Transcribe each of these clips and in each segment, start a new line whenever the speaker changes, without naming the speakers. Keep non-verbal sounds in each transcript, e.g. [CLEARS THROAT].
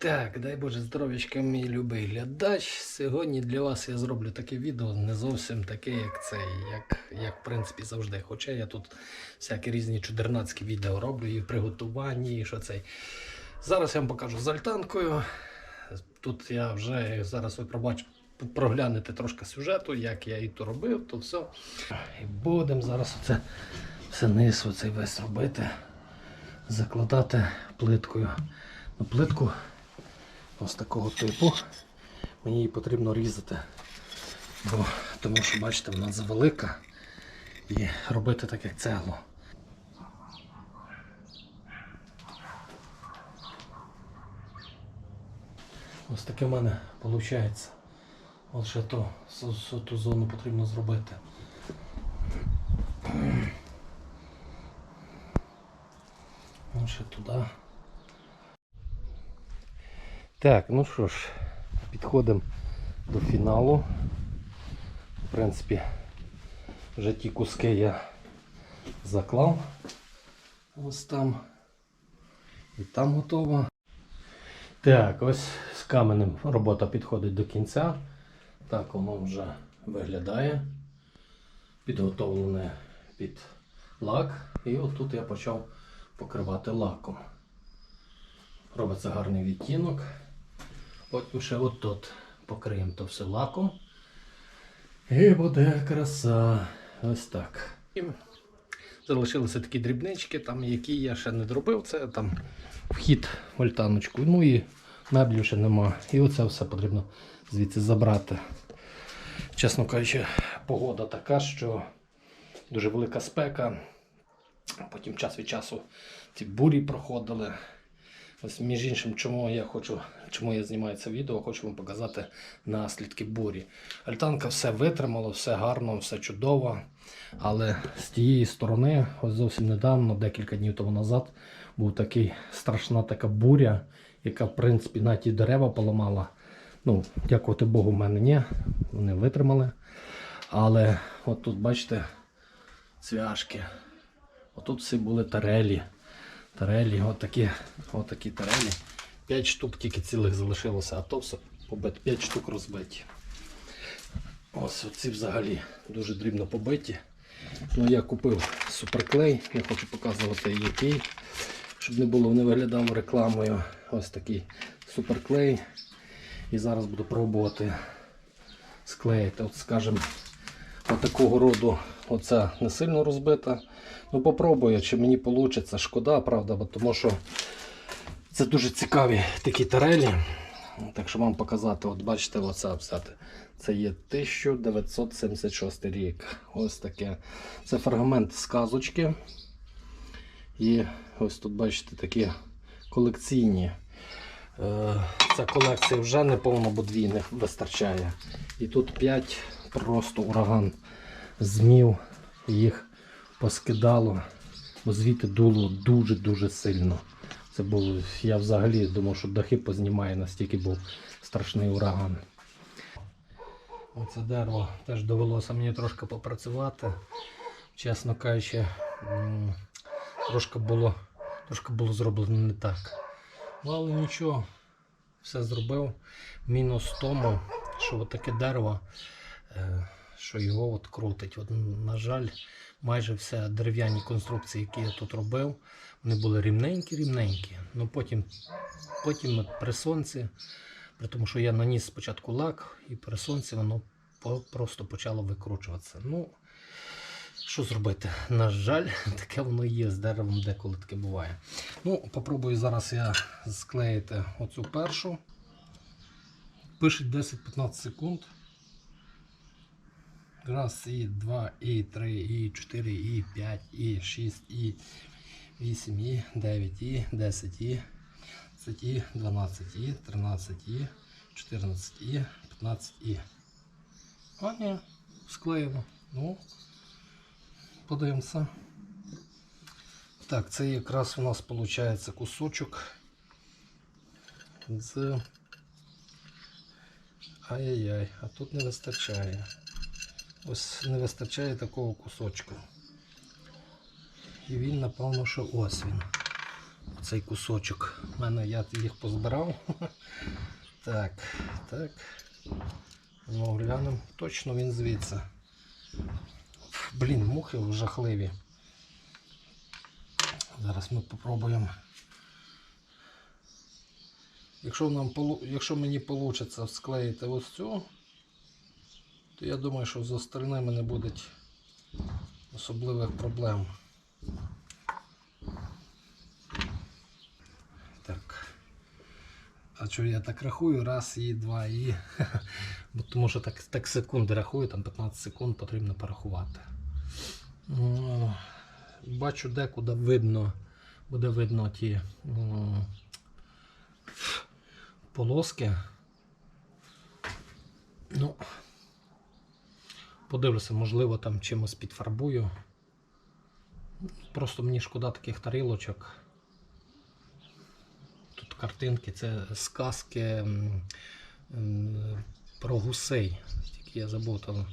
Так, дай Боже здоров'ячка, мій любий глядач. Сьогодні для вас я зроблю таке відео не зовсім таке, як це, як, як в принципі завжди. Хоча я тут всякі різні чудернацькі відео роблю і в приготуванні, і що цей. Зараз я вам покажу з альтанкою. Тут я вже зараз ви пробач, проглянете трошки сюжету, як я і то робив, то все. І будемо зараз оце все низ оцей весь робити, закладати плиткою. На плитку ось такого типу. Мені її потрібно різати, бо, тому що, бачите, вона завелика і робити так, як цегло. Ось таке в мене виходить. От ще то, ту зону потрібно зробити. Ще туди. Так, ну що ж, підходимо до фіналу. В принципі, вже ті куски я заклав. Ось там. І там готово. Так, ось з каменем робота підходить до кінця. Так воно вже виглядає. Підготовлене під лак. І отут я почав покривати лаком. Робиться гарний відтінок. Потім ще отут покриємо то все лаком. І буде краса. Ось так. Залишилися такі дрібнички, там, які я ще не доробив. Це там вхід в альтаночку. Ну і меблів ще нема. І оце все потрібно звідси забрати. Чесно кажучи, погода така, що дуже велика спека. Потім час від часу ці бурі проходили. Ось між іншим, чому я хочу, чому я знімаю це відео, хочу вам показати наслідки бурі. Альтанка все витримала, все гарно, все чудово. Але з тієї сторони, ось зовсім недавно, декілька днів тому назад, був такий страшна така буря, яка, в принципі, на ті дерева поламала. Ну, дякувати Богу, в мене ні. Вони витримали. Але от тут, бачите, цвяшки. Отут всі були тарелі. Тарелі, отакі, отакі тарелі. 5 штук тільки цілих залишилося, а то все побито. 5 штук розбиті. Ось оці взагалі дуже дрібно побиті. Ну, я купив суперклей, я хочу показувати який, щоб не було, не виглядав рекламою. Ось такий суперклей. І зараз буду пробувати склеїти. От, скажімо, от роду оця не сильно розбита. Ну, попробую, чи мені вийде. Шкода, правда, бо тому що це дуже цікаві такі тарелі. Так що вам показати, от бачите, оце взяти. Це є 1976 рік. Ось таке. Це фрагмент сказочки. І ось тут бачите такі колекційні. Е, Ця колекція вже не повно, бо дві не вистачає. І тут 5 просто ураган змів їх поскидало, бо звідти дуло дуже-дуже сильно. Це було, я взагалі думав, що дахи познімає, настільки був страшний ураган. Оце дерево теж довелося мені трошки попрацювати. Чесно кажучи, трошки було, трошки було зроблено не так. Ну, але нічого, все зробив. Мінус в тому, що таке дерево, е, що його от крутить. От, на жаль, майже все дерев'яні конструкції, які я тут робив, вони були рівненькі-рівненькі. Ну потім, потім при сонці, при тому, що я наніс спочатку лак, і при сонці воно просто почало викручуватися. Ну, що зробити? На жаль, [LAUGHS] таке воно є з деревом, деколи таке буває. Ну, попробую зараз я склеїти оцю першу. Пишуть 10-15 секунд. Раз, і два, і три, і чотири, і п'ять, і шість, і вісім, і дев'ять, і десять, і 12, і 12, і 13, і 14, і 15, і. А, ні, склеїмо. Ну, подивимося. Так, це якраз у нас виходить кусочок з. Ай-яй-яй, а тут не вистачає. Ось не вистачає такого кусочку. І він, напевно, що ось він. цей кусочок. У мене я їх позбирав. [LAUGHS] Так, так. Ну, глянемо. Точно він звідси. Блін, мухи жахливі. Зараз ми попробуємо. Якщо, якщо мені вийде склеїти ось цю, то я думаю, що з остальними не буде особливих проблем. Так. А що я так рахую? Раз і два і. [LAUGHS] Тому що так, так секунди рахую, там 15 секунд потрібно порахувати. Бачу декуди видно, буде видно ті полоски. Ну, подивлюся, можливо, там чимось підфарбую. Просто мені шкода таких тарілочок. Тут картинки, це сказки про гусей. Тільки я забув там,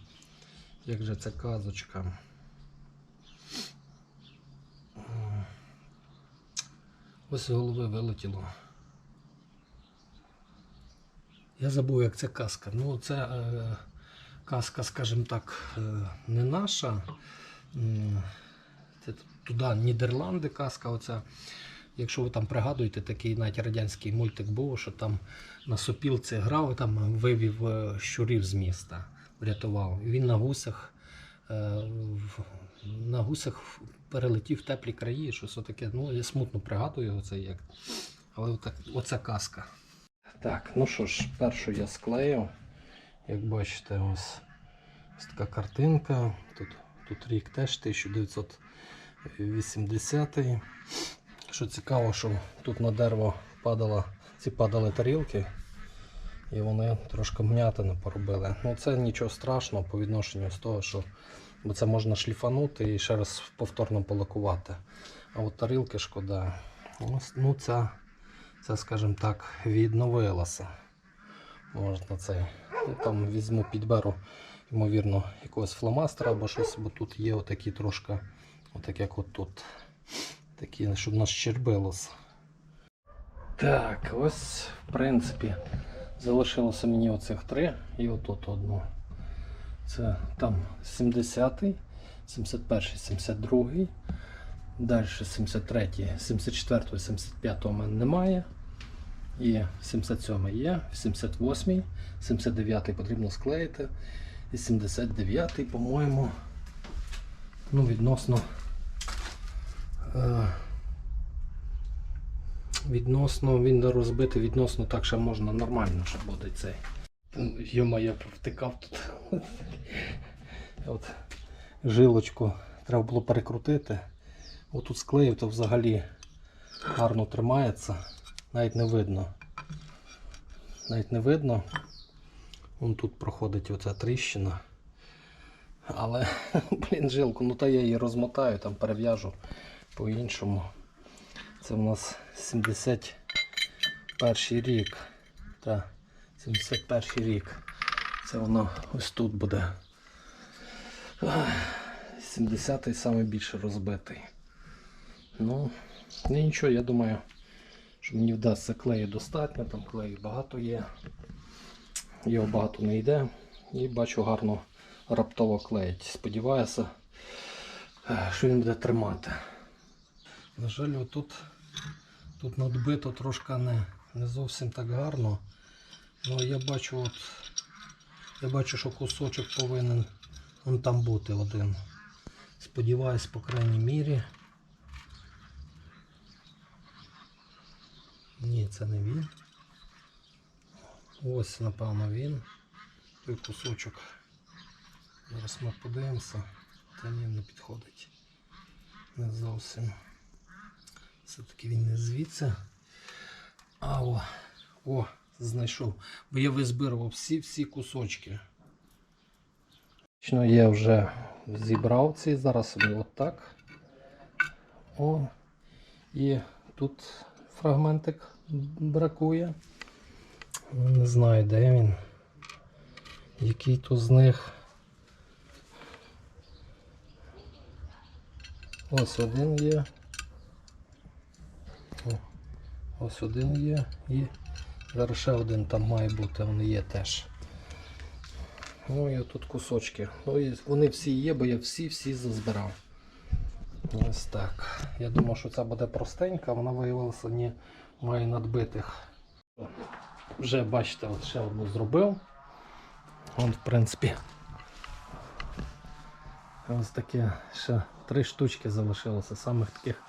як же це казочка. Ось голови вилетіло. Я забув, як це казка. Ну, це е, казка, скажімо так, е, не наша. Це туди Нідерланди казка. Оця. Якщо ви там пригадуєте, такий навіть радянський мультик був, що там на сопілці грав там вивів е, щурів з міста, врятував. Він на гусях, е, на гусях перелетів в теплі краї, щось отаке. Ну, я смутно пригадую оце як. Але отак, оця казка. Так, ну що ж, першу я склею. Як бачите, ось, ось така картинка. Тут, тут рік теж 1980. Що цікаво, що тут на дерево падало, ці падали тарілки, і вони трошки м'ятини поробили. Ну це нічого страшного по відношенню з того, що бо це можна шліфанути і ще раз повторно полакувати. А от тарілки шкода. Ось, ну ця, це, скажімо так, відновилася. Можна. Ну, там візьму, підберу, ймовірно, якогось фломастера або щось, бо тут є отакі трошки, отак як от. Такі, щоб нас щербилось. Так, ось, в принципі, залишилося мені оцих три і отут одну. Це там 70-й, 71-й, 72-й. Далі 73-й, 74-й, 75-го в мене немає. І 77-й є, 78-й, 79-й потрібно склеїти. І 79-й, по-моєму, ну, відносно. Е, Відносно він розбитий, відносно так, що можна нормально, що буде цей. Йома, я втикав тут. От жилочку треба було перекрутити. Отут склеїв, то взагалі гарно тримається. Навіть не видно. Навіть не видно. Вон тут проходить оця тріщина. Але, [LAUGHS] блін, жилку, ну та я її розмотаю, там перев'яжу по-іншому. Це у нас 71 рік. Та, 71 рік. Це воно ось тут буде. 70-й саме більше розбитий. Ну, ну нічого, я думаю, що мені вдасться клею достатньо, там клею багато є. Його багато не йде. І бачу гарно раптово клеїть. Сподіваюся, е, що він буде тримати. На жаль, отут тут надбито трошки не, не зовсім так гарно. Ну я бачу, от, я бачу, що кусочок повинен он там бути один. Сподіваюсь, по крайній мірі. Це не він. Ось, напевно, він. Той кусочок. Зараз ми подивимося. Та ні, не підходить. Не зовсім. Все-таки він не звідси. А о, о, знайшов. Бо я визбирував всі-всі кусочки. Я вже зібрав ці, зараз собі отак. О, і тут фрагментик бракує. Не знаю, де він. Який то з них. Ось один є. Ось один є і зараз ще один там має бути, він є теж. Ну і тут кусочки. Ну вони всі є, бо я всі-всі зазбирав. Ось так. Я думав, що це буде простенька, вона виявилася ні, має надбитих. Вже бачите, от ще одну зробив. Вон, в принципі. Ось таке ще три штучки залишилося. Самих таких,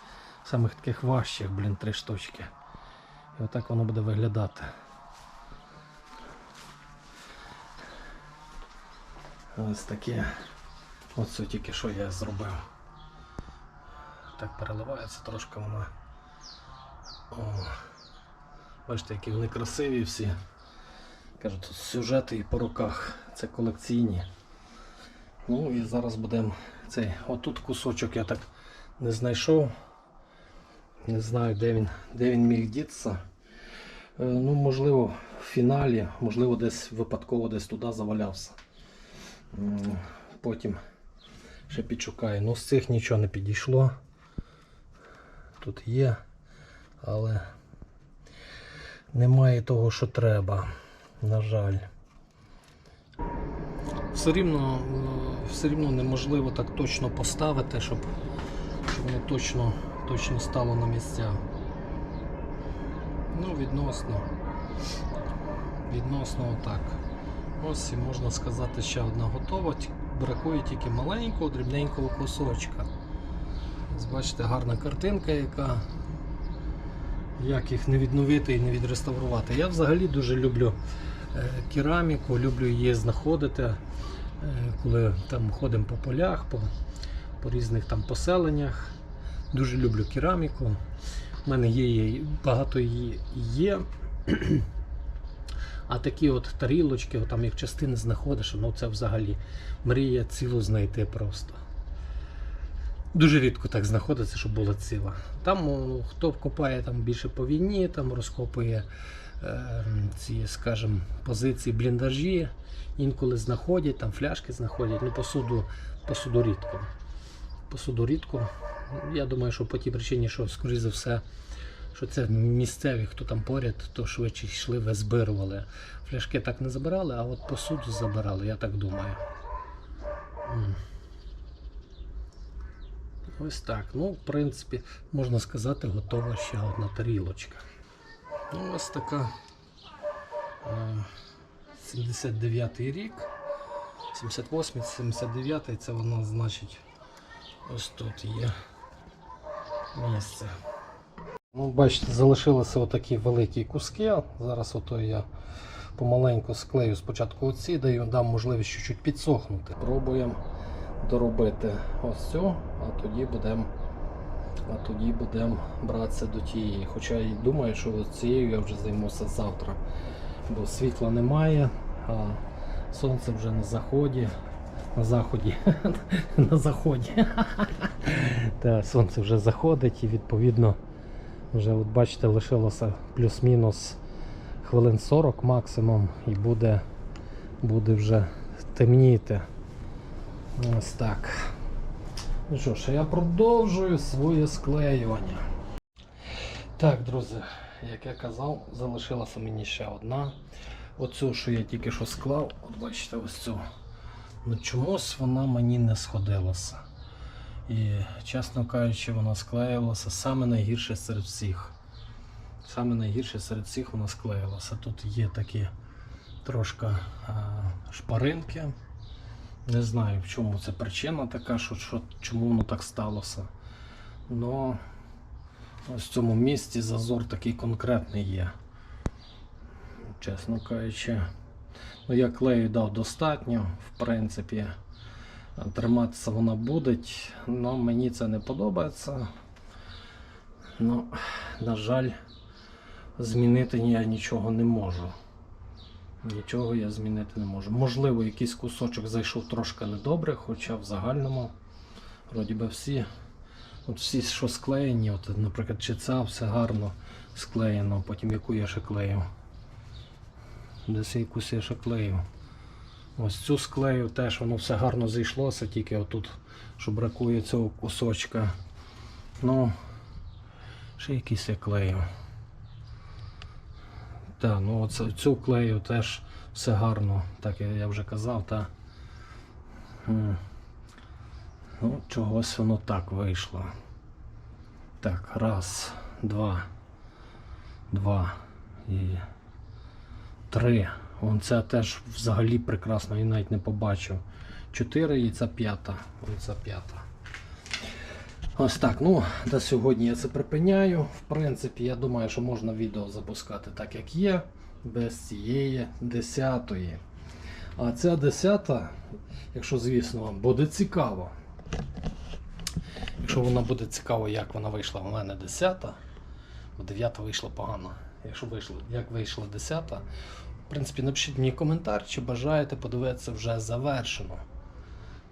самих таких важчих, блін, три штучки. І отак воно буде виглядати. Ось таке. Оце тільки що я зробив. Так переливається трошки воно. О. Бачите, які вони красиві всі. Кажу, тут сюжети і по руках. Це колекційні. Ну і зараз будемо цей. Отут кусочок я так не знайшов. Не знаю, де він, де він міг дітися. Е, Ну, можливо, в фіналі, можливо, десь випадково десь туди завалявся. Потім ще підшукаю. Ну, з цих нічого не підійшло. Тут є, але немає того, що треба. На жаль. Все рівно, е, все рівно неможливо так точно поставити, щоб, щоб воно точно, точно стало на місця. Ну, відносно. Відносно так. Ось і можна сказати, ще одна готова. Бракує тільки маленького, дрібненького кусочка. Бачите, гарна картинка, яка. Як їх не відновити і не відреставрувати. Я взагалі дуже люблю е, кераміку, люблю її знаходити, е, коли там ходимо по полях, по, по різних там поселеннях. Дуже люблю кераміку. У мене є її- багато її є. [CLEARS THROAT] А такі от тарілочки, там як частини знаходиш, ну це взагалі мрія цілу знайти просто. Дуже рідко так знаходиться, щоб була ціла. Там хто копає там більше по війні, там розкопує е, ці, скажімо, позиції бліндажі, інколи знаходять, там фляшки знаходять, ну посуду, посуду рідко. Посуду рідко. Я думаю, що по тій причині, що, скоріше за все, що це місцеві, хто там поряд, то швидше йшли, визбирували. Фляшки так не забирали, а от посуду забирали, я так думаю. Ось так. Ну, в принципі, можна сказати, готова ще одна тарілочка. Ну, ось така. е, 79-й рік. 78-й, 79-й, це воно значить ось тут є місце. Ну, бачите, залишилися отакі великі куски. Зараз ото я помаленьку склею спочатку оці, даю, дам можливість чуть-чуть підсохнути. Пробуємо доробити ось цю, а тоді будемо а братися до тієї. Хоча і думаю, що цією я вже займуся завтра, бо світла немає, а сонце вже на заході. На заході. [LAUGHS] на заході. [LAUGHS] Та, сонце вже заходить і відповідно вже от бачите лишилося плюс-мінус хвилин 40 максимум і буде, буде вже темніти. Ось так. Ну що ж, я продовжую своє склеювання. Так, друзі, як я казав, залишилася мені ще одна. Оцю, що я тільки що склав, от бачите, ось цю. Ну чомусь вона мені не сходилася. І, чесно кажучи, вона склеїлася саме найгірше серед всіх. Саме найгірше серед всіх вона склеїлася. Тут є такі трошки а, шпаринки. Не знаю, в чому це причина така, що, що, чому воно так сталося. Но в цьому місці зазор такий конкретний є. Чесно кажучи. Ну, я клею дав достатньо, в принципі. Триматися вона буде, але мені це не подобається. Ну, на жаль, змінити я нічого не можу. Нічого я змінити не можу. Можливо, якийсь кусочок зайшов трошки недобре, хоча в загальному, вроді би всі, от всі, що склеєні, от, наприклад, чи ця все гарно склеєно, потім яку я ще клею. Десь якусь я ще клею. Ось цю склею теж воно все гарно зійшлося, тільки отут, що бракує цього кусочка. Ну, ще якийсь я клею. Так, ну оце, цю клею теж все гарно, так я вже казав, та ну, чогось воно так вийшло. Так, раз, два, два і три. Вон це теж взагалі прекрасно, я навіть не побачив. Чотири і це п'ята. Оце п'ята. Ось так, ну на сьогодні я це припиняю. В принципі, я думаю, що можна відео запускати так, як є, без цієї десятої. А ця десята, якщо звісно вам буде цікаво. Якщо вона буде цікаво, як вона вийшла у мене десята, бо дев'ята вийшла погано. Якщо вийшло, як вийшла десята, в принципі, напишіть мені коментар, чи бажаєте подивитися вже завершено.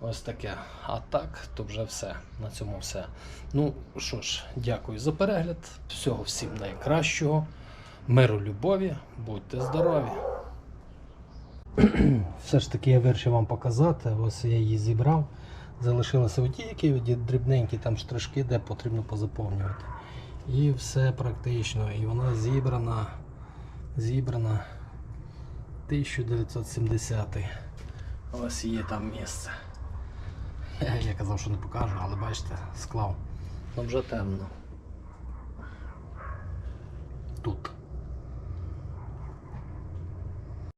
Ось таке. А так, то вже все. На цьому все. Ну що ж, дякую за перегляд. Всього всім найкращого. Миру, любові, будьте здорові. [CLEARS THROAT] Все ж таки я вирішив вам показати. Ось я її зібрав. Залишилися оті, які дрібненькі там штришки, де потрібно позаповнювати. І все практично. І вона зібрана. Зібрана 1970. Ось є там місце. [LAUGHS] Я казав, що не покажу, але бачите, склав. Ну вже темно. Тут.